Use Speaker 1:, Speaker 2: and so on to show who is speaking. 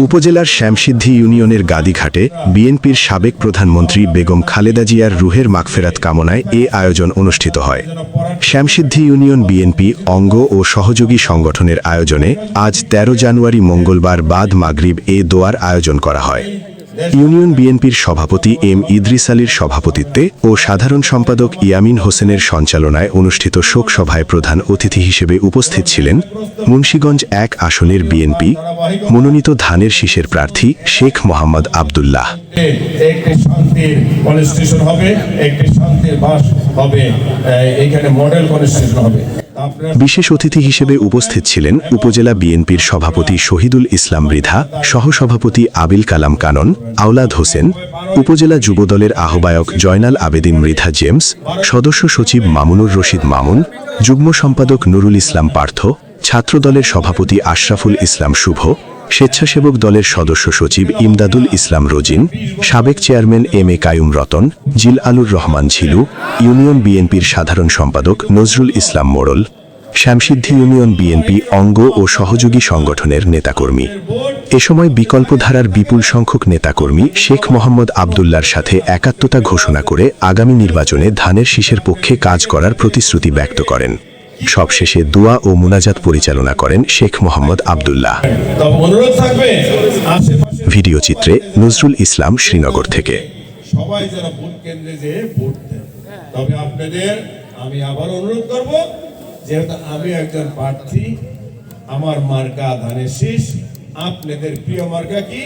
Speaker 1: উপজেলার শ্যামসিদ্ধি ইউনিয়নের গাদিঘাটে বিএনপির সাবেক প্রধানমন্ত্রী বেগম খালেদা জিয়ার রুহের মাগফেরাত কামনায় এ আয়োজন অনুষ্ঠিত হয়। শ্যামসিদ্ধি ইউনিয়ন বিএনপি অঙ্গ ও সহযোগী সংগঠনের আয়োজনে আজ ১৩ জানুয়ারি মঙ্গলবার বাদ মাগরিব এ দোয়ার আয়োজন করা হয়। ইউনিয়ন বিএনপির সভাপতি এম ইদ্রিস আলীর সভাপতিত্বে ও সাধারণ সম্পাদক ইয়ামিন হোসেনের সঞ্চালনায় অনুষ্ঠিত শোক সভায় প্রধান অতিথি হিসেবে উপস্থিত ছিলেন মুন্সীগঞ্জ এক আসনের বিএনপি মনোনীত ধানের শীষের প্রার্থী শেখ মোহাম্মদ আবদুল্লাহ।
Speaker 2: একটি শান্তির হবে, একটি শান্তির বাস হবে এইখানে মডেল হবে।
Speaker 1: বিশেষ অতিথি হিসেবে উপস্থিত ছিলেন উপজেলা বিএনপির সভাপতি শহীদুল ইসলাম মৃধা, সহসভাপতি আবিল কালাম কানন, আওলাদ হোসেন, উপজেলা যুবদলের আহ্বায়ক জয়নাল আবেদিন মৃধা জেমস, সদস্য সচিব মামুনুর রশিদ মামুন, যুগ্ম সম্পাদক নুরুল ইসলাম পার্থ, ছাত্রদলের সভাপতি আশরাফুল ইসলাম শুভ, স্বেচ্ছাসেবক দলের সদস্য সচিব ইমদাদুল ইসলাম রোজিন, সাবেক chairman M A Kayum Ratan Zillur Rahman ঝিলু, union বিএনপির সাধারণ সম্পাদক নজরুল ইসলাম মোড়ল শ্যামসিদ্ধি ইউনিয়ন বিএনপি অঙ্গ ও সহযোগী সংগঠনের নেতাকর্মী। এ সময় বিকল্পধারার বিপুল সংখ্যক নেতাকর্মী শেখ মোহাম্মদ আবদুল্লার সাথে একাত্মতা ঘোষণা করে আগামী নির্বাচনে ধানের শীষের পক্ষে কাজ করার প্রতিশ্রুতি ব্যক্ত করেন। সবশেষে দোয়া ও মুনাজাত পরিচালনা করেন শেখ মোহাম্মদ আবদুল্লাহ। ভিডিও চিত্রে নজরুল ইসলাম শ্রীনগর থেকে।
Speaker 2: সবাই যেন ভোট কেন্দ্রে যে ভোট দেন তবে আপনাদের আমি আবার অনুরোধ করব যেহেতু আমি একজন প্রার্থী আমার মার্কা ধানের শীষ। আপনাদের প্রিয় মার্কা কি?